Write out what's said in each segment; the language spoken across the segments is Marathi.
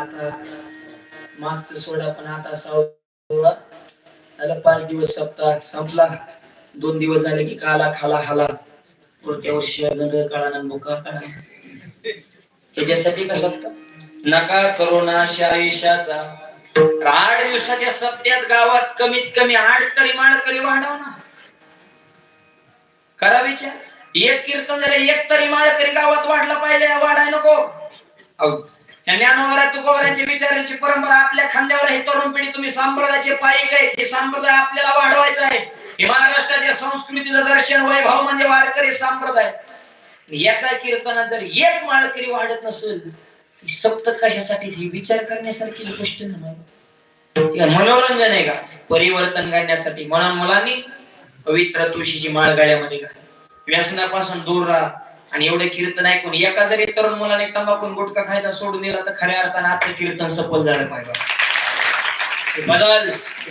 आता मागचं सोडा पण आता सहावा. त्याला पाच दिवस सप्ताह संपला. दोन दिवस झाले की काला खाला हाला. पुढच्या वर्षी गंगर काळा मुका काळा याच्यासाठी का सप्ताह? नका करोना आयुष्याचा आठ दिवसाच्या सप्त्यात गावात कमीत कमी आठ तरी माळ तरी वाढव ना. करा विचार. एक कीर्तन झाले एक तरी माळ तरी गावात वाढला पाहिजे वाढाय नको. अहो, या ज्ञानोबरा विचारायची परंपरा आपल्या खांद्यावर हे तरुण पिढी तुम्ही संप्रदायाचे पायिक आहेत. हे संप्रदाय आपल्याला वाढवायचा आहे. हे महाराष्ट्राच्या संस्कृतीचं दर्शन वैभव म्हणजे वारकरी संप्रदाय. एका कीर्तनात जर एक माळकरी वाढत नसेल सप्त कशासाठी? ही विचार करण्यासारखी गोष्ट मनोरंजन आहे का? परिवर्तन करण्यासाठी म्हणून मुलांनी पवित्र तुळशीची माळ गाड्यामध्ये घाल व्यसनापासून दूर राहा. आणि एवढे कीर्तन ऐकून एका जरी तरुण मुलाने तंबाखून गुटखा खायचा सोडून दिला तर खऱ्या अर्थानं आजचं कीर्तन सफल झालं पाहिजे बदल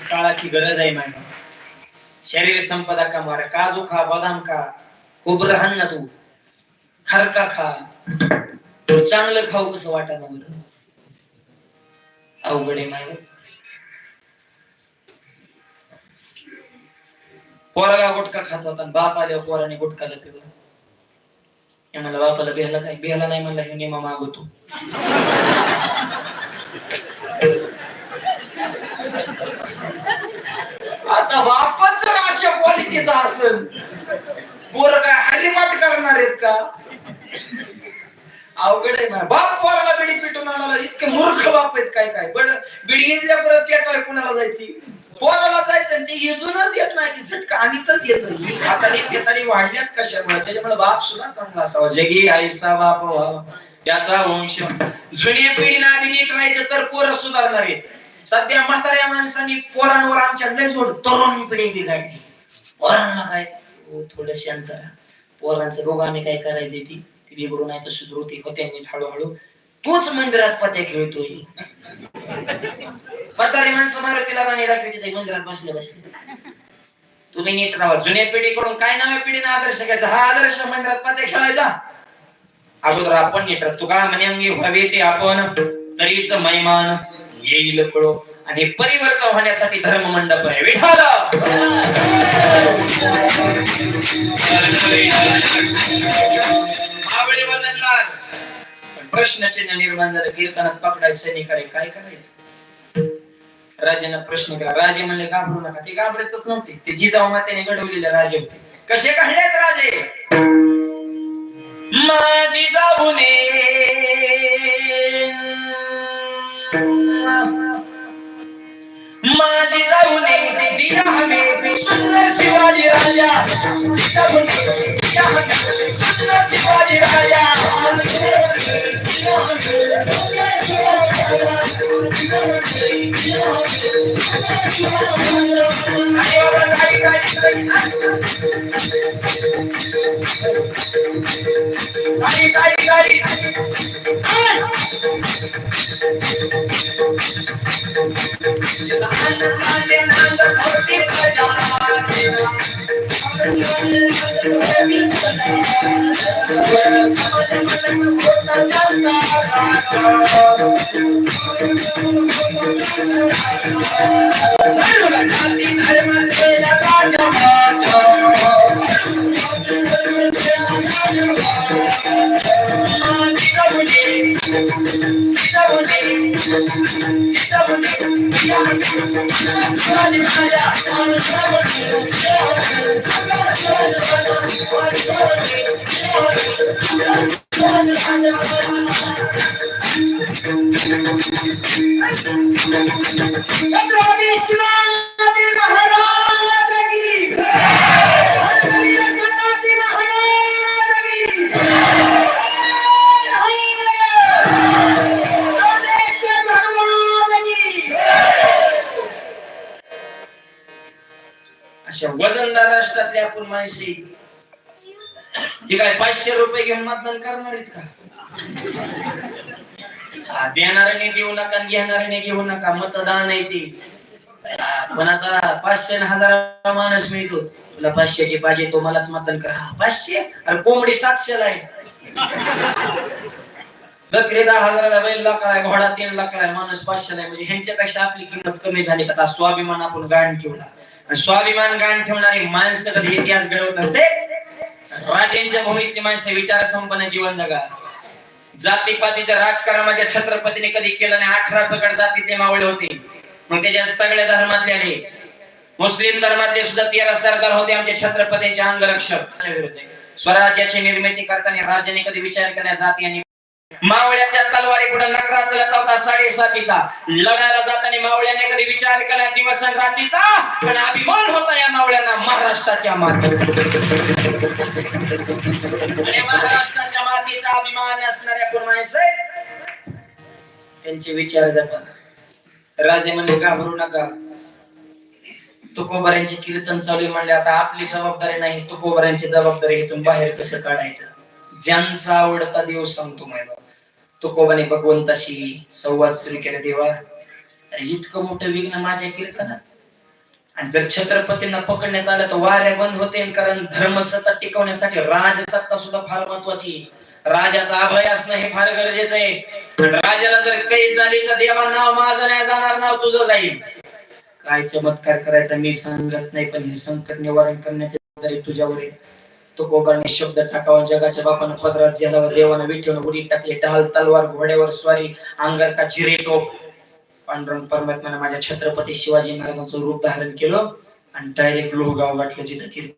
काळाची गरज आहे मॅडम शरीर संपदा का मार काजू खा बदाम खा खोबरं हाण ना तू खरका खा. तो चांगलं खाऊ कसं वाटायला बरं? अवघड आहे माय पोरगा गुटखा खात होता बाप आल्यावर पोराने गुटखा लपिला हे म्हणलं बापाला बिहाला काय? बिहाला नाही म्हणलं हे नेमा मागवतो. आता बापच जर अशा क्वालिटीचा असेल पोर काय हरिमाट करणार आहेत का? अवघड आहे ना बाप पोराला बिडी पिटून आणाला इतके मूर्ख बाप आहेत काय काय? बड बिडी इजल्या परत केटवाय कुणाला जायची? पोराला जायचं आणि ते येत नाही झटका आणीतच येत नाही. हाताने पेताने वाढल्यात कशामुळे? त्याच्यामुळे बाप सुद्धा चांगला असावा. जगी आईसा बाप त्याचा वंश. जुन्या पिढीनं आधी नीट राहायचं तर पोरं सुधारणार आहेत. सध्या म्हाताऱ्या माणसांनी पोरांवर आमच्या लय जोड तरुण पिढी बिघडली. पोरांना काय? हो, थोडं शांत राहा पोरांचं रोग आम्ही काय करायचे ती. ती बिघडू नाही तर सुधरू ती होत्यांनी हळूहळू. तोच मंदिरात पत्या खेळतोय. म्हातारी माणसं मारुतीला राणी दाखवते मंदिरात बसले बसले. तुम्ही नीट राहा. जुन्या पिढीकडून काय नव्या पिढीने आदर्श घ्यायचा? हा आदर्श मंदिरात पाते खेळायचा. अगोदर आपण नीट राहतो. का म्हणे हवे ते आपण तरीच मैमान येईल कळो. आणि परिवर्तन होण्यासाठी धर्म मंडप आहे विठाल प्रश्नचिन्ह निर्माण झालं. कीर्तनात पकडायचं सैनिकाने काय करायचं? राजाने प्रश्न केला राजे म्हणले घाबरू नका. ते घाबरतच नव्हते. ते जिजाऊ मातेने घडवलेले राजे होते. कसे काढलेत राजे? माझी जाऊने माझी जाऊने दिया हमें सुंदर शिवाजी राजा. जिजाऊने दिया हमें सुंदर शिवाजी राजा. काही काही काही छत्रपती शिवाजी महाराज की छत्रपती अशा वजनदार राष्ट्रातले आपण माणसी. हे काय पाचशे रुपये घेऊन मतदान करणार आहेत का? हा, देणाऱ्याने देऊ नका आणि घेणाऱ्याने घेऊ नका. मतदान आहे ते. पण आता पाचशे हजार माणूस मिळतो. तुला पाचशेची पाहिजे तो मलाच मतदान कर. हा पाचशे? अरे कोंबडी सातशेला आहे. बकरी दहा हजाराला बैल लाकडा आहे, घोडा तीन लाकडा आहे, माणूस पाचशेला आहे. म्हणजे ह्यांच्यापेक्षा आपली किंमत कमी झाली का? स्वाभिमान आपण गाण ठेवला. स्वाभिमान गाण ठेवणारी माणसं कधी इतिहास घडवत नसते? राजेंच्या भूमीतली माणसं विचार संपन्न जीवन जगा जातीपातीच्या राजकारणामध्ये माझ्या छत्रपतीने कधी केलं नाही. अठरा प्रकार जातीतले मावळे होते. मग त्याच्यात सगळ्या धर्मातले आले मुस्लिम धर्मातले सुद्धा तेरा सरदार होते आमच्या छत्रपतींचे अंगरक्षक. स्वराज्याची निर्मिती करताना राजाने कधी विचार करण्या जाती आणि मावळ्याच्या तलवारी पुढे नकरा चलत होता साडेसातीचा. लढायला जाताना मावळ्याने कधी विचार केला दिवस आणि रात्रीचा पण अभिमान होता या मावळ्यांना महाराष्ट्राच्या मातीचा आणि महाराष्ट्राच्या मातीचा अभिमान असणाऱ्या कोण माणसं त्यांचे विचार जपा राजे म्हणले घाबरू नका. तुकोबऱ्यांचे कीर्तन चालू म्हणले आता आपली जबाबदारी नाही तुकोबऱ्यांची जबाबदारी इथून बाहेर कसं काढायचं? ज्यांचा आवडता देव सांगतो मला तुकोबाने भगवंताशी संवाद सुरू केला देवा. अरे इतकं मोठं विघ्न माझ्या कीर्तनात. आणि जर छत्रपतींना पकडण्यात आलं तर वाऱ्या बंद होते कारण धर्मसत्ता टिकवण्यासाठी राजसत्ता सुद्धा फार महत्वाची राजाचा अभय असणं हे फार गरजेचं आहे. राजाला जर कैद झाली तर देवा नाव माझं नाही जाणार नाव तुझं जाईल. काय चमत्कार करायचा मी सांगत नाही पण हे संकट निवारण करण्याची जबाबदारी तुझ्यावर आहे. तो शब्द टाकावा जगाच्या बापानं पदरात ज्याला देवानं विठवून उडी टाकली ढाल तलवार घोड्यावर स्वारी अंगर का चिरे टोप पांडुरंग परमात्म्याने माझ्या छत्रपती शिवाजी महाराजांचं रूप धारण केलं आणि डायरेक्ट लोहगाव गाठलं जिथं कीर्तन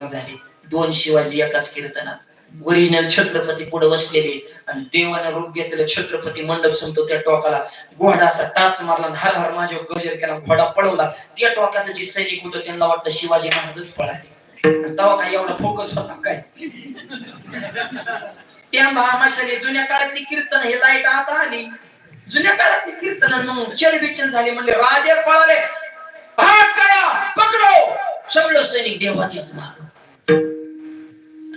झाली. दोन शिवाजी एकाच कीर्तनात. ओरिजिनल छत्रपती पुढे बसलेले आणि देवानं रूप घेतलेलं छत्रपती मंडप संतो त्या टोकाला. घोडा असा टाच मारला हर हर माझ्या गजर केला घोडा पळवला त्या टोकात जे सैनिक होतं त्यांना वाटतं शिवाजी महाराजच पळाले. तेव्हा काय एवढा फोकस होता काय? त्या महामाशाने जुन्या काळातली कीर्तन हे लाइट आता आली. जुन्या काळातली कीर्तन चल बिचल झाले म्हणले राजे पळाले. भाग पकडो. सगळं सैनिक देवाचीच माग.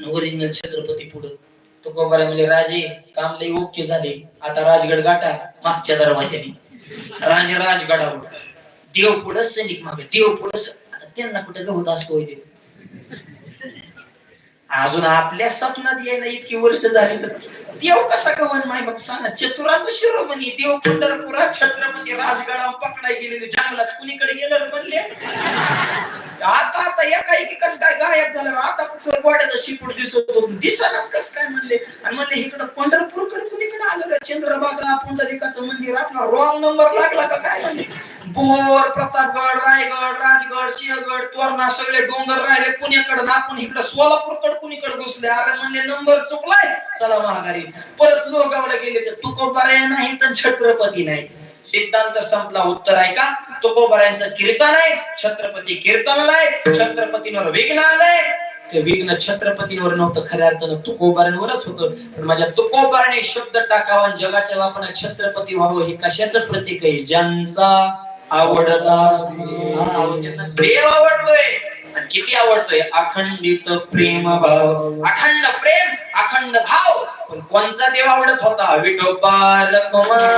ओरिजिनल छत्रपती पुढे. तो म्हणजे राजे काम लई ओके झाले. आता राजगड गाठा मागच्या दरवाज्याने. राजे राजगडावर. देव पुढं सैनिक मागे देव पुढं त्यांना कुठे गवत असतो देव अजून आपल्या सपनात यायला इतकी वर्ष झाली. तर देव कसा गवन माय बाप? सांगा चतुराचं शिरोमणी देव पंढरपुरात छत्रपती राजगडा पकडाय गेलेले. जंगलात कुणीकडे गेलं म्हणले? आता आता एका एकी कस काय गायब झालं आता कुठं गोड्याचा शिपूट दिसत होतो कसं कस काय म्हणले? आणि म्हणले इकडं पंढरपूरकडे कुणीकडे आलं का चंद्रभागा पुंडलिकाचं मंदिर आपला रॉंग नंबर लागला का काय म्हणले? भोर प्रतापगड रायगड राजगड सिंहगड तोरणा सगळे डोंगर राहिले. पुण्याकडे आपण इकडे सोलापूरकड कुणीकडे घुसले? अरे म्हणले नंबर चुकलाय. चला महागारी परत लोगावला गेले तर तुकोबाराय नाही तर छत्रपती नाही. सिद्धांत संपला. उत्तर आहे का? तुकोबारायांचं कीर्तन आहे. छत्रपती कीर्तन आहे. छत्रपतींवर विघ्न आलंय. ते विघ्न छत्रपतींवर नव्हतं. खऱ्या अर्थानं तुकोबारांवरच होतं. पण माझ्या तुकोबाराने शब्द टाकावा आणि जगाच्या बापानं छत्रपती व्हावं हे कशाचं प्रतीक आहे? ज्यांचा आवडता प्रेम आवडतोय. किती आवडतोय? अखंडित प्रेम भाव. अखंड प्रेम अखंड भाव. पण कोणचा देव आवडत होता? विठोबा रकमा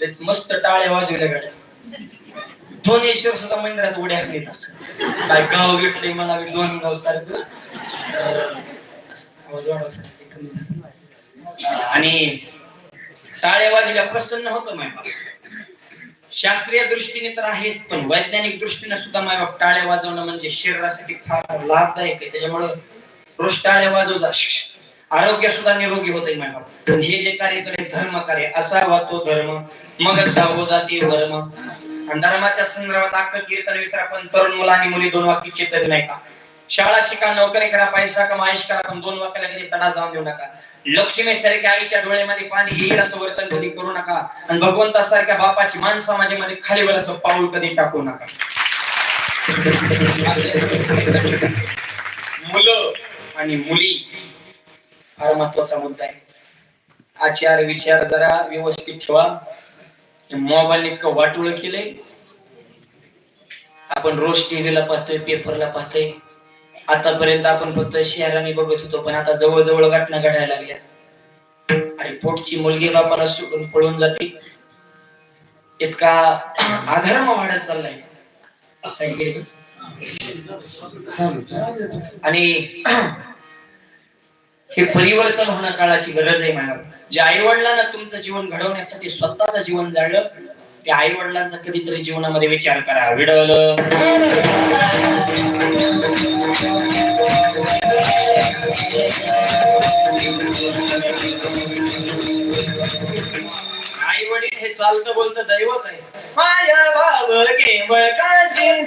लेच मस्त टाळ्या वाजवल्या गाड्या. धोनेश्वर सुद्धा मंदिरात उड्या हाकलीत असं. काय गाव भेटले मला बी दोन गाव सारखं. आवाज आणि टाळ्या वाजल्या प्रसन्न होतं मायबाप. शास्त्रीय दृष्टीने तर आहेच पण वैज्ञानिक दृष्टीने सुद्धा मायबाप टाळ्या वाजवणं म्हणजे शरीरासाठी फार लाभदायक आहे. त्याच्यामुळं रोज टाळ्या आरोग्य सुद्धा निरोगी होत आहे हे जे कार्य चालू धर्म कार्य असावा तो धर्म मग असावो जाती धर्म धर्माच्या संदर्भात अख्खं कीर्तन विसरा पण तरुण मुलं आणि मुली दोन वाक्य चेतन नाही का? शाळा शिका नोकरी करा पैसा कमा आयुष करा पण दोन वाक्याला कधी तडा जाऊन देऊ नका. लक्ष्मी सारख्या आईच्या डोळ्यामध्ये पाणी येईल असं वर्तन कधी करू नका. आणि भगवंतासारख्या बापाची मान समाजामध्ये खाली वर असं पाऊल कधी टाकू नका. आणि मुली फार महत्त्वाचा मुद्दा आहे. आचार विचार जरा व्यवस्थित ठेवा. मोबाईल इतकं वाटोळ केलंय. आपण रोज टीव्हीला पाहतोय पेपरला पाहतोय. आतापर्यंत आपण फक्त शहराने बघत होतो पण आता जवळजवळ घटना घडायला लागल्या. आणि पोटची मुलगी बापाला सोडून पळून जाते. इतका आधर्म वाढत चाललाय. आणि हे परिवर्तन होणं काळाची गरज आहे मॅडम. जे आई वडिलांना तुमचं जीवन घडवण्यासाठी स्वतःचं जीवन जाळलं त्या आई वडिलांचा कधीतरी जीवनामध्ये विचार करा. विडवलं. आई वडील हे चालतं बोलतं दैवत आहे. माया भाव केवळ काशी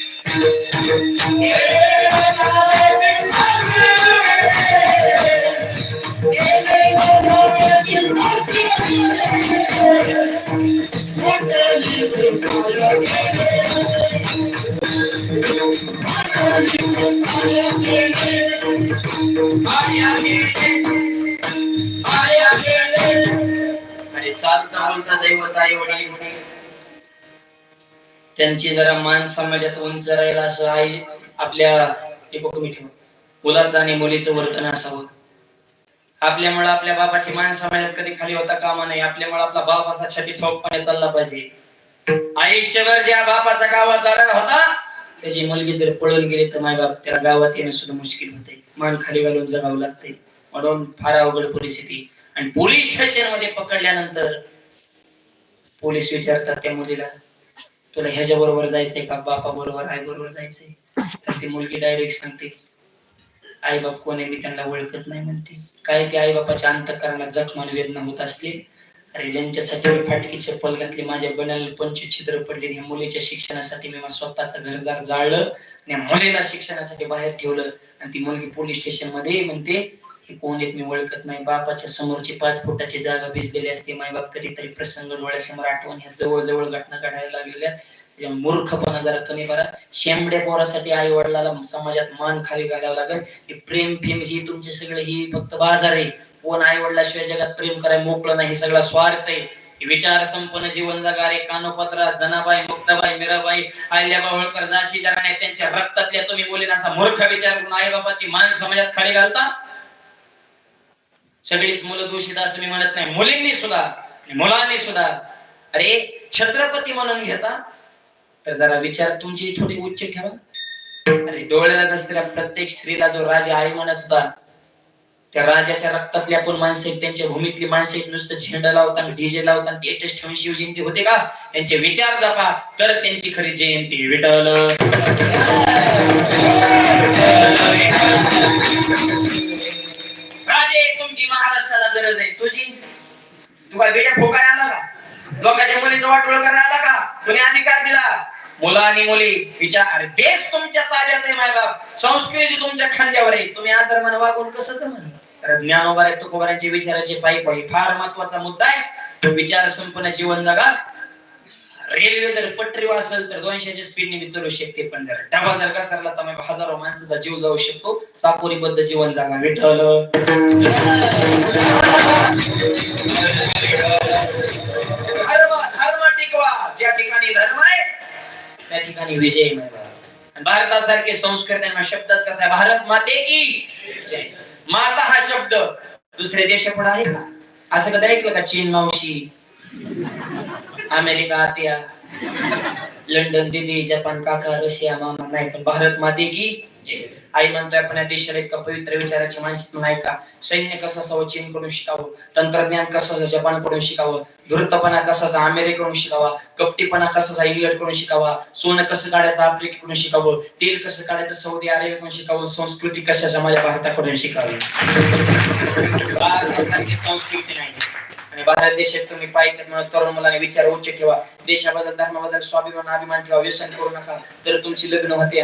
अरे चालता बोलता दैवत आई वडील. त्यांची जरा मान समाजात उंच राहील असं आई आपल्या हे ठेव. मुलाचं आणि मुलीचं वर्तन असावं. आपल्यामुळे आपल्या बाबाची मान समाजात कधी खाली होता कामा नाही आपल्यामुळे आपला बाप असा छाती ठोकपणे चालला पाहिजे. आयुष्यभर ज्या बापाचा गावात दरार होता त्याची मुलगी जर पळून गेली तर माय बाप त्याला गावात येणं सुद्धा मुश्किल होते. मान खाली घालून जगावं लागते. म्हणून फार अवघड परिस्थिती. आणि पोलीस स्टेशनमध्ये पकडल्यानंतर पोलीस विचारतात त्या मुलीला तुला ह्याच्या बरोबर जायचंय का? बापा बरोबर आई बरोबर जायचंय. तर ती मुलगी डायरेक्ट सांगते आई बाप कोण आहे? मी त्यांना ओळखत नाही म्हणते. काय ते आई बापाच्या अंतकरणाला जखमान वेदना होत असतील अरे ज्यांच्यासाठी फाटकी चप्पल घातली माझ्या बनायला पंचवीस छिद्र पडले ह्या मुलीच्या शिक्षणासाठी मी माझं स्वतःचं घरदार जाळलं आणि मुलीला शिक्षणासाठी बाहेर ठेवलं आणि ती मुलगी पोलीस स्टेशनमध्ये म्हणते. हे कोण येत मी ओळखत नाही बापाच्या समोरची पाच फुटाची जागा भिजलेली असते मायबाप कधीतरी प्रसंग डोळ्यासमोर आठवण ह्या जवळजवळ घटना घडायला लागलेल्या मूर्खपणा जरा कमी करा. शेंबड्या पोरासाठी आई वडिलाला समाजात मान खाली घालावं लागेल. हे प्रेम फेम ही तुमचे सगळे ही फक्त बाजार आहे. कोण आई वडिलाशिवाय जगात प्रेम करायला मोकळं नाही सगळा स्वार्थ आहे. विचार संपन्न जीवन जगारे कानोपत्रा जनाबाई मुक्ताबाई मीराबाई आल्याबा होळकर जाशी जरा नाही त्यांच्या रक्तातल्या तुम्ही बोलेन असा मूर्ख विचार करून आई बाबाची मान समाजात खाली घालता. सगळीच मुलं दूषित असं मी म्हणत नाही. मुलींनी सुद्धा मुलांनी सुद्धा अरे छत्रपती म्हणून घेता. तर जरा विचार तुमची थोडी उच्च ठेवा. अरे डोळ्याला नसलेल्या प्रत्येक स्त्रीला जो राजा आई म्हणत होता त्या राजाच्या रक्तातल्या पण माणसं आहेत त्यांच्या भूमीतली माणसं आहेत नुसतं झेंडा लावतात डीजे लावतात. टेटस ठेवून शिवजयंती होते का? त्यांचे विचार जपा. तर त्यांची खरी जयंती विठल तुमची महाराष्ट्राला गरज आहे. तुझी? तुला बेड्या फोकाय आला का? लोकांच्या मुलीचं वाटोळ करायला आला का? कोणी अधिकार दिला. मुलं आणि मुली विचार. अरे देश तुमच्या ताब्यात आहे मायबाप. संस्कृती तुमच्या खांद्यावर आहे. तुम्ही आदरमान वागून कसं जमलं? तर ज्ञानोबारे आहे तुकोबारांचे विचाराचे पायी पायी फार महत्त्वाचा मुद्दा आहे. तो विचार संपन्न जीवन जगा रेल्वे जर पटरीवर असेल तर दोनशेच्या स्पीडने मी चालू शकते पण जर डबा जर घसरला तर मग हजारो माणसाचा जीव जाऊ शकतो. चापोरीबद्ध जीवन जागा विठल धर्म टिकवा. ज्या ठिकाणी धर्म आहे त्या ठिकाणी विजय भारतासारखे संस्कृती शब्दात कसा आहे? भारत माते की माता हा शब्द दुसऱ्या देशापुढे आहे का? असं कधी ऐकलं का? चीन मावशी. अमेरिका आत्या लंडन दिदी जपान काका रशिया मामा नाही पण भारत माते की आई म्हणतोय आपण या देशाला इतका पवित्र विचाराची माणसं नाही का सैन्य कसं असावं चीन कडून शिकावं तंत्रज्ञान कसं असं जपानकडून शिकावं धूर्तपणा कसा असा अमेरिकेकडून शिकावा कपटीपणा कसा असा इंग्लंडकडून शिकावा सोनं कसं काढायचं आफ्रिकेकडून शिकावं तेल कसं काढायचं सौदी अरेबियाकडून शिकावं संस्कृती कशाचा माझ्या भारताकडून शिकावी. भारतासारखी संस्कृती नाही. आणि भारत देशात तुम्ही पाहिजे म्हणून तरुण मुलाने विचार उच्च ठेवा. देशाबद्दल धर्माबद्दल स्वाभिमान अभिमान ठेवा व्यसन करू नका. तर तुमची लग्न होते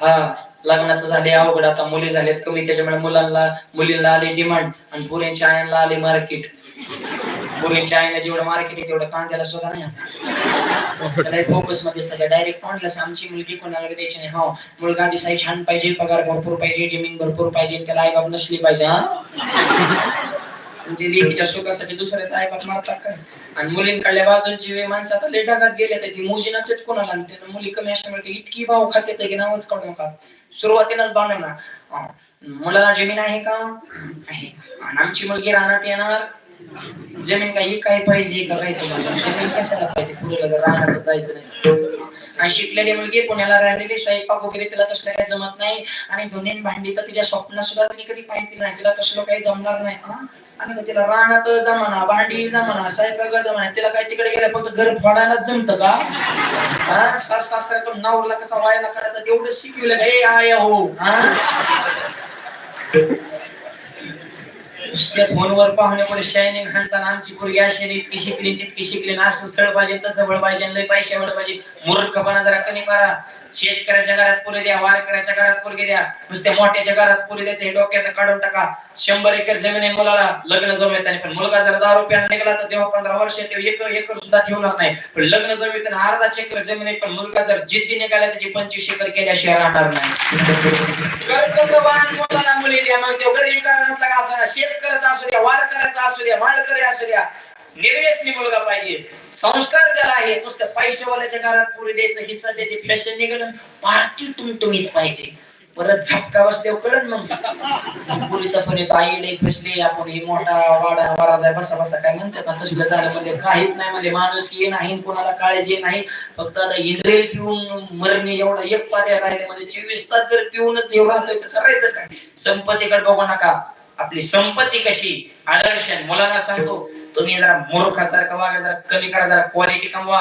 हा लग्नाचं झाले अवघड. आता मुली झालेत कमी. त्याच्यामुळे मुलांना मुलींना आले डिमांड आणि पुरींच्या आयांना आले मार्केट पुरींच्या आईला जेवढं मार्केट आहे तेवढं कांद्याला सुद्धा नाही फोकसमध्ये सगळं डायरेक्ट म्हणलं आमची मुलगी कोणाला द्यायची नाही. हो मुलगा दिसाय छान पाहिजे पगार भरपूर पाहिजे जमीन भरपूर पाहिजे त्याला आई बाप नसली पाहिजे हा? म्हणजे लेकीच्या सुखासाठी दुसऱ्याचा आई मारतात काय आणि मुलींकडल्या बाजूंची वे माणसं आता लय ढगात गेले ती मोजी नचत कोणाला आणि त्यानं मुली कमी असल्यामुळे ते इतकी भाव खाते की नावच काढू नका. सुरुवातीलाच बांधणार मुलाला जमीन आहे का? आहे. आणि आमची मुलगी राहण्यात येणार. जमीन काही काय पाहिजे का काय तुम्हाला? जमीन कशाला पाहिजे? पुण्याला जर राहण्यात जायचं नाही. आणि शिकलेली मुलगी पुण्याला राहिलेली स्वयंपाक वगैरे तिला तसलं काही जमत नाही. आणि दोन्ही भांडी तर तिच्या स्वप्न सुद्धा तिने कधी पाहिजे नाही. तिला तसलं काही जमणार नाही. हा? आणि तिला रानात जमाना भांडी जमाना स्वयंपाक जमाना तिला काय तिकडे गेल्या फक्त घर फोडायलाच जमत का? हा? सास सासऱ्याकडून नवरला कसा व्हायला करायचा? तेवढं शिकविलं हे आय हो? नुसत्या फोनवर पाहुण्यापुढे शायनिंग घालताना आमची पोरगी अशी आणि इतकी शिकली तितकी शिकली ना असं स्थळ पाहिजे तसं बळ पाहिजे आणि लय पैसे एवढं पाहिजे. मूर्खपणा जरा कमी करा. शेतकऱ्याच्या घरात पुरे द्या वारकऱ्याच्या घरात पोरगे द्या. नुसत्या मोठ्याच्या घरात पुरे द्यायचं हे डोक्यात काढून टाका. शंभर एकर जमीन आहे मुलाला लग्न जमत नाही पण मुलगा जर दहा रुपयाला निघाला तर तेव्हा पंधरा वर्ष ते एक एकर सुद्धा ठेवणार नाही. पण लग्न जमीन अर्धा एकर जमीन आहे पण मुलगा जर जिद्दी निघाला त्याची पंचवीस एकर केल्याशिवाय राहणार नाही. मुलाला मग तो गरीब असू करत असू द्या वारकऱ्याचा असू द्या माळकरी असू द्या निर्वेसनी मुलगा पाहिजे. संस्कार ज्याला आहे नुसतं पैशावाल्याच्या घरात पुरी द्यायचं ही सध्याचे फॅशन निघालं पार्टी तुमतुमीत पाहिजे. परत झपका बसते कळण मग. पुरीचा पण येतो आई लई फसले आपण हे मोठा वाडा वराजा बसा बसा काय म्हणतात पण तसलं झालं म्हणजे काहीच नाही म्हणजे माणूस ये नाही कोणाला काळजी नाही. फक्त आता इंद्रेल पिऊन मरणे एवढा एक पाद्या राहिले म्हणजे चोवीस तास जर पिऊनच एवढा राहतोय तर करायचं काय? संपत्तीकडे बघू नका. आपली संपत्ती कशी? आदर्श आहे. मुलांना सांगतो तुम्ही जरा मूर्खासारखं वागा जरा कमी करा जरा क्वालिटी कमवा.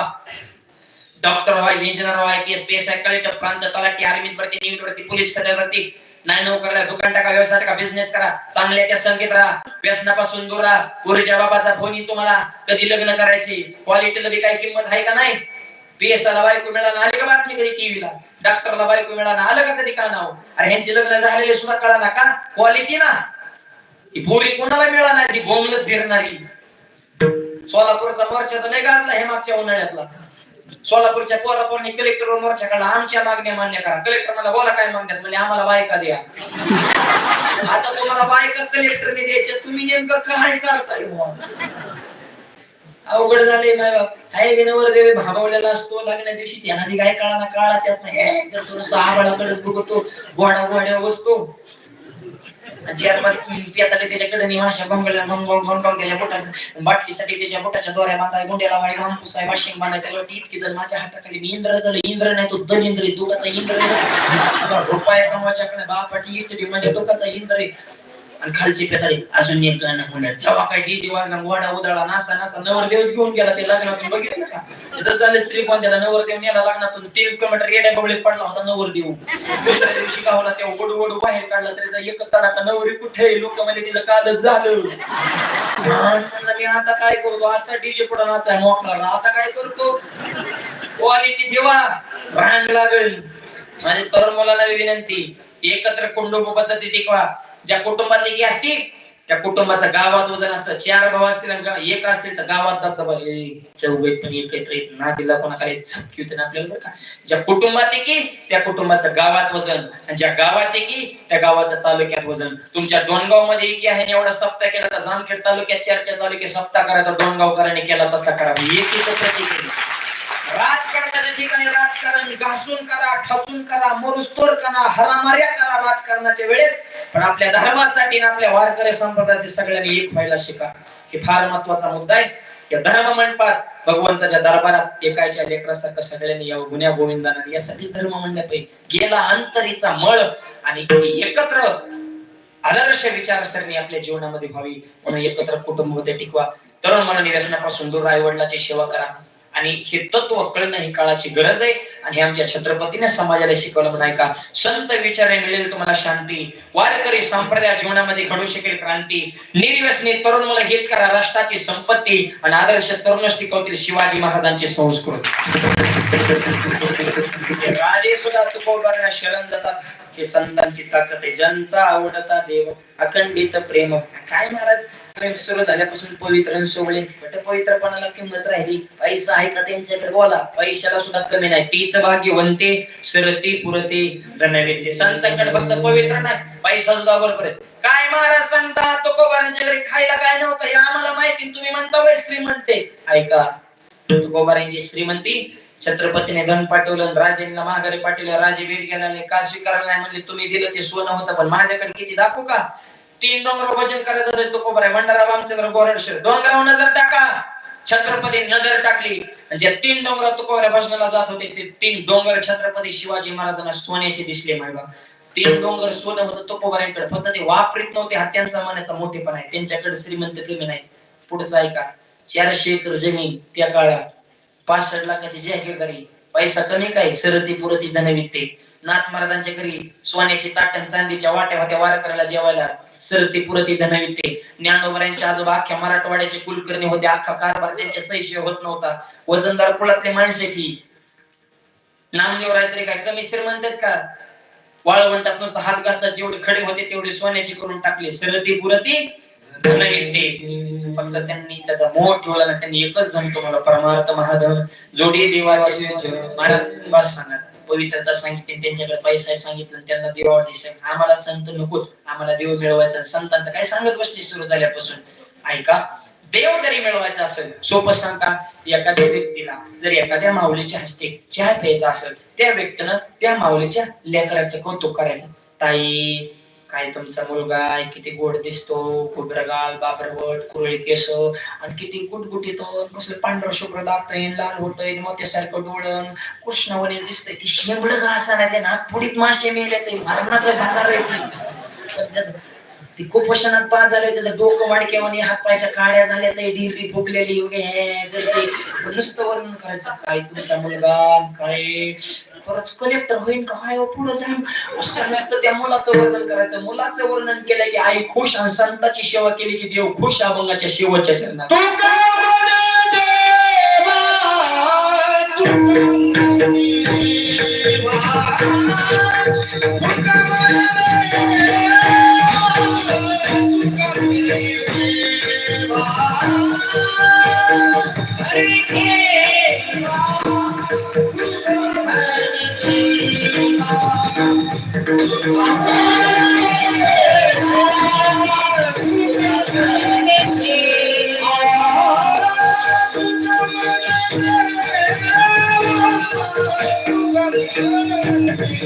डॉक्टर व्हा इंजिनियर व्हा I P S P S I collector प्रांत तलाठी आर्मी भरती नियुक्त भरती पोलीस खात्यावरती नाही नोकऱ्या दुकान टाका व्यवसाय टाका बिझनेस करा. चांगल्याच्या संगीत राहा. व्यसनापासून दूर राहा. पोरीच्या बाबाचा फोन तुम्हाला. कधी लग्न करायचे? क्वालिटीला बी काही किंमत आहे का नाही? पीएस ला बायको मिळाला आली का बातमी कधी टीव्हीला डॉक्टरला बायको मिळाला आलं का कधी का नाव अरे ह्यांची लग्न झालेले सुद्धा कळा ना का? क्वालिटी ना. ही पोरी कोणाला मिळाला नाही ती बोंबलत फिरणारी? सोलापूरचा मोर्चा तर नाही गाजला हे मागच्या उन्हाळ्यातला. सोलापूरच्या पोरापोरांनी कलेक्टर मोर्चा काढला आमच्या मागण्या मान्य करा. कलेक्टर मला बोला काय मागण्यात? म्हणजे आम्हाला बायका द्या. आता तुम्हाला बायका कलेक्टरने द्यायच्या तुम्ही नेमकं काय करताय अवघड झाले नाही बाप. हाय दिनावर देवे भागवलेला असतो लग्न दिवशी त्याला काय कळा काळाच्यात नाही. नुसतं आबाळाकडेच बघतो घोडा गोड्या बसतो चार पाच पेताडे त्याच्याकडे माशा गंगल्या गंगोळ गंगावून त्याच्या बोटाचं बाटलीसाठी त्याच्या पोटाच्या दोऱ्या बांधाय गुंड्याला वाई घाम पुसाय वाशिंग बांधाय त्याला वाटतं इतकी जर माझ्या हाताखाली मी इंद्र झालं इंद्र नाही तो दल इंद्र दुखाचा इंद्र आहे. मला बापाटी इष्टडी माझ्या दुखाचा इंद्र आहे आणि खालची पेताळी अजून एक गाणं होणार. जेव्हा काय डीजे वाजला घोडा उदळा नासा नासा नवरदेवच घेऊन गेला ते लग्नातून. बघितलं का? तिथं झालं स्त्री पण त्याला नवरदेव नेला लग्नातून. तीन किलोमीटर येड्या बबळीत पडला होता नवरदेव. दुसऱ्या दिवशी गावला तेव्हा वडू वडू बाहेर काढला तरी एक तडाखा नवरी कुठे लोक म्हणजे तिचं कालच झालं. म्हणलं मी आता काय करतो असा डीजे पुढे नाचाय मोकळा. आता काय करतो? क्वालिटी ठेवा. भांग लागेल. माझ्या तरुण मुलांना विनंती एकत्र कुंडुंब पद्धती टिकवा. ज्या कुटुंबात की असतील त्या कुटुंबाचं गावात वजन असतं चार भाऊ असतील आणि एक असतील तर गावात दबदबा चौघे पण एकत्र येत ना दिला कोणाकडे झपकी होते ना आपल्याला बघा ज्या कुटुंबात आहे की त्या कुटुंबाचं गावात वजन. आणि ज्या गावात आहे की त्या गावाचं तालुक्यात वजन. तुमच्या दोनगावमध्ये एकी आहे आणि एवढा सप्ताह केला तर जामखेड तालुक्यात चर्चा चालू की सप्ताह करा तर दोन गावकरांनी केला तसा करा. एकीच प्रतीक राजकारणाच्या ठिकाणी राजकारण घासून करा ठासून करा मरुस्तोर करा हरामार्या करा राजकारणाच्या वेळेस. पण आपल्या धर्मासाठी आपल्या वारकरी संप्रदायाचे सगळ्यांनी एक व्हायला शिका की फार महत्त्वाचा मुद्दा आहे. या धर्म मंडपात भगवंताच्या दरबारात एकाच्या लेकरासारखं सगळ्यांनी या गुन्ह्या गोविंदाना. यासाठी धर्म मंडप आहे गेला अंतरीचा मळ आणि एकत्र आदर्श विचारसरणी आपल्या जीवनामध्ये व्हावी. म्हणून एकत्र कुटुंबमध्ये टिकवा. तरुण मन निरसनापासून दूर आई वडिलाची सेवा करा. आणि हे तत्व कळणं ही काळाची गरज आहे. आणि हे आमच्या छत्रपतीने समाजाला शिकवलं म्हणाय का संत विचारे मिळेल तुम्हाला शांती वारकरी संप्रदाय जीवनामध्ये घडू शकेल क्रांती निर्व्यसनी तरुण मला हेच करा राष्ट्राची संपत्ती आणि आदर्श तरुणच टिकवतील शिवाजी महाराजांची संस्कृती. राजे सुद्धा तुकोबांना शरण जातात हे संतांची ताकद आहे. ज्यांचा आवडता देव अखंडित प्रेम. काय महाराज? प्रेम सुरू झाल्यापासून पवित्र आणि सोहळे पवित्रपणाला किंमत राहिली. पैसा आहे का त्यांच्याकडे? बोला. पैशाला सुद्धा कमी नाही. तीच भाग्यवंते सरती पुरते धनविते संतांकडे फक्त पवित्र नाही. पैसा सुद्धा बरोबर आहे काय महाराज सांगता? तुकोबारांच्या घरी खायला काय नव्हतं हे आम्हाला माहिती तुम्ही म्हणता वय श्रीमंते ऐका. तुकोबारांची श्रीमंती छत्रपतीने धन पाठवलं राजेंना महागारी पाठवलं. राजे भेट गेला नाही का स्वीकारायला नाही म्हणले? तुम्ही दिलं ते सोनं होतं पण माझ्याकडे किती दाखवू का? तीन डोंगर भजन करायचं होतं तुकोबर आहे. भंडारा रामचंद्र गोरडशेर डोंगरावर नजर टाका. छत्रपती नजर टाकली. जे तीन डोंगर तुकोबऱ्या भजनाला जात होते ते तीन डोंगर छत्रपती शिवाजी महाराजांना सोन्याचे दिसले मायबा तीन डोंगर सोनं होतं तुकोबऱ्यांकडे फक्त ते वापरीत नव्हते हा त्यांचा मनाचा मोठेपण आहे. त्यांच्याकडे श्रीमंत कमी नाही. पुढचा ऐका. चारशे एकर जमीन त्या काळात पासष्ट लाखाची जागीरदारी पैसा कमी काय? सरती पुरती धनविते नाथ महाराजांच्या घरी सोन्याची ताटण चांदीच्या वाट्या होत्या वार करायला जेवायला सरती पुरती धनविते ज्ञानोबरांच्या आजोबा अख्ख्या मराठवाड्याचे कुलकर्णी होते. अख्खा कारभार त्यांच्या सैशिवाय होत नव्हता. वजनदार कुळातले माणसे की नामदेव रात्री काय कमी स्त्री म्हणतात का? वाळवंटात नुसतं हात घातला जेवढे खडे होते तेवढे सोन्याची करून टाकले. सरती पुरती धनविते फक्त त्यांनी त्याचा मोठ ठेवला ना त्यांनी एकच धन तुम्हाला परमार्थ महाधन जोडी देवाचे महाराज बस सांगा. पवित्रता सांगितली त्यांच्याकडे पैसा सांगितलं त्यांना देवावर दिसेल आम्हाला संत नकोच. आम्हाला देव मिळवायचा संतांचं काय सांगत बसली सुरू झाल्यापासून. ऐका देव जरी मिळवायचा असेल सोपं सांगा एखाद्या व्यक्तीला जर एखाद्या माऊलीच्या हस्ते चहा प्यायचा असेल त्या व्यक्तीनं त्या माऊलीच्या लेकराचं कौतुक करायचं. ताई काय तुमचा मुलगा आहे किती गोड दिसतो कुबरगाल बाबरवट कुरळी केस आणि किती गुटगुटीत कसलं पांढर शुभ्र येईल लाल होतंय मोत्यासारखं डोळण कृष्णावरी दिसतंय की शेंबड का असा नाही ते नागपुडीत मासे मेले ते मरणाचं भागार आहे ती. कुपोषणात पाच झाले त्याचं डोकं वाडक्यावानी हात पायच्या काड्या झाल्या ते ढिरली फुगलेली उगे हे करते नुसतं वर्णन करायचं. काय तुमचा मुलगा काय? खरंच कनेक्ट होईल का? काय हो पुढे जाईल असं नुसतं त्या मुलाचं वर्णन करायचं. मुलाचं वर्णन केलं की आई खुश आणि संताची सेवा केली की देव खुश अभंगाच्या शेवटच्या चरणात.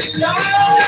Let's go!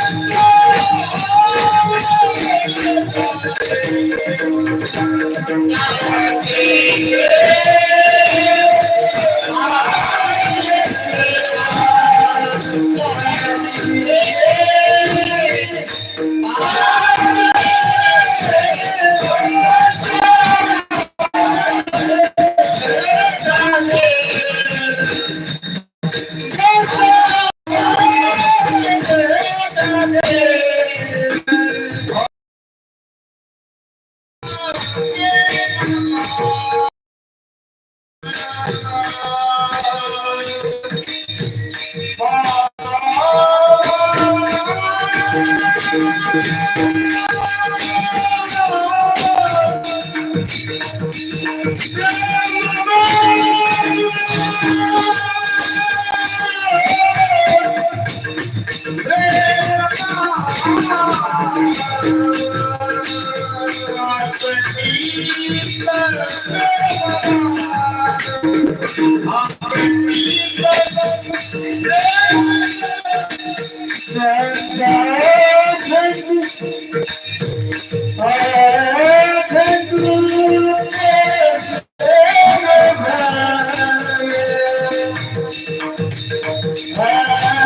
आणि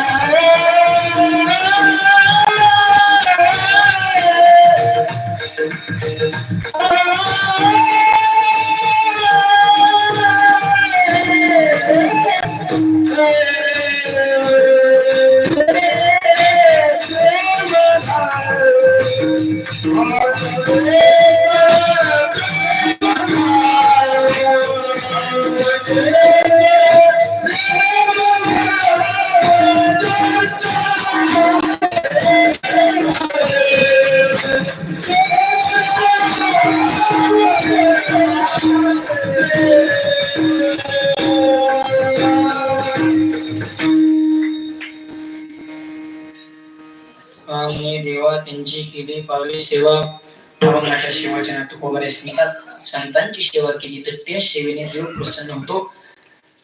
सेवाच्या संतांची सेवा केली. तर त्या सेवेने देव प्रसन्न होतो.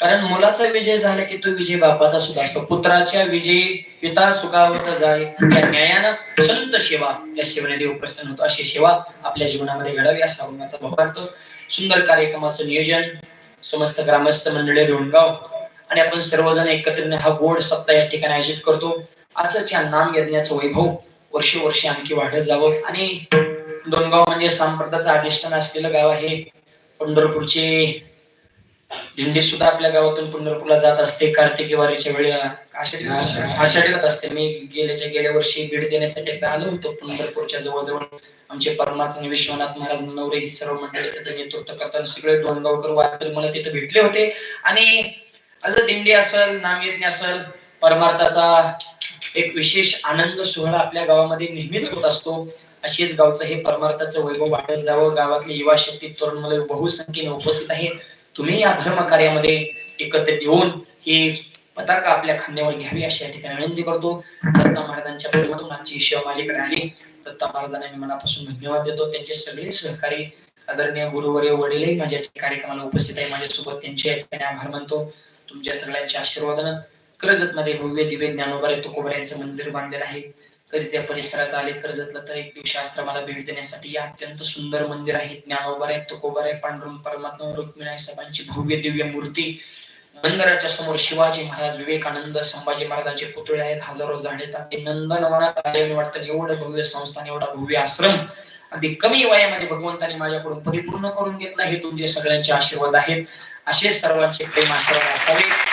कारण मुलाचा विजय झाला की तो विजय बापाचा सुद्धा असतो. पुत्राच्या विजयी पिता सुखावत जाय. त्या न्यायानं संत सेवा त्या सेवेने देव प्रसन्न होतो. अशी सेवा आपल्या जीवनामध्ये घडावी असा गुणाचा भाव वाटतो. सुंदर कार्यक्रमाचं नियोजन समस्त ग्रामस्थ मंडळी डोणगाव आणि आपण सर्वजण एकत्रीने हा गोड सप्ताह या ठिकाणी आयोजित करतो. असंच या नाम यज्ञाचं वैभव वर्षोवर्षी आणखी वाढत जावं आणि डोणगाव म्हणजे सांप्रदाचं अधिष्ठान असलेलं गाव आहे. पंढरपूरची दिंडी सुद्धा आपल्या गावातून पंढरपूरला जात असते. कार्तिकी वारीच्या वेळी आषाढी आषाढीलाच असते. मी गेल्याच्या गेल्या वर्षी भेट देण्यासाठी एकदा आलो होतो. पंढरपूरच्या जवळजवळ आमचे आणि विश्वनाथ महाराज नवरे ही सर्व मंडळी त्याचं नेतृत्व करताना सगळे डोणगावकर वारकरी मला तिथे भेटले होते. आणि असं दिंडी असल नामयज्ञ असल परमार्थाचा एक विशेष आनंद सोहळा आपल्या गावामध्ये नेहमीच होत असतो. अशीच गावचं हे परमार्थाचं वैभव वाढत जावं. गावातले युवा शक्ती तरुण मुले बहुसंख्येने उपस्थित आहेत. तुम्ही या धर्म कार्यामध्ये एकत्र येऊन ही पताका आपल्या खांद्यावर घ्यावी अशी या ठिकाणी विनंती करतो. दत्ता महाराजांच्या प्रेमातून आमची सेवा माझ्याकडे आली. दत्ता महाराजांना मी मनापासून धन्यवाद देतो. त्यांचे सगळे सहकारी आदरणीय गुरुवर्य वडीलही माझ्या कार्यक्रमाला उपस्थित आहे. माझ्यासोबत त्यांचे या ठिकाणी आभार मानतो. तुमच्या सगळ्यांच्या आशीर्वादानं कर्जत मध्ये भव्य दिव्य ज्ञानोबारे तुकोबऱ्यांचं मंदिर बांधलेलं आहे. कधी त्या परिसरात आले कर्जतला तर एक दिवशी आश्रमाला भेट देण्यासाठी हे अत्यंत सुंदर मंदिर आहे. ज्ञानोबा आहे तुकोबा आहे पांडुरंग परमात्मा रुक्मिणी साहेबांची भव्य दिव्य मूर्ती. मंदिराच्या समोर शिवाजी महाराज विवेकानंद संभाजी महाराजांचे पुतळे आहेत हजारो झाडे नंदनवनात आले वाटतं एवढं भव्य संस्थान एवढा भव्य आश्रम. अगदी कमी वयामध्ये भगवंताने माझ्याकडून परिपूर्ण करून घेतला. हे तुमचे सगळ्यांचे आशीर्वाद आहेत. असे सर्वांचे प्रेम आशीर्वाद असावे.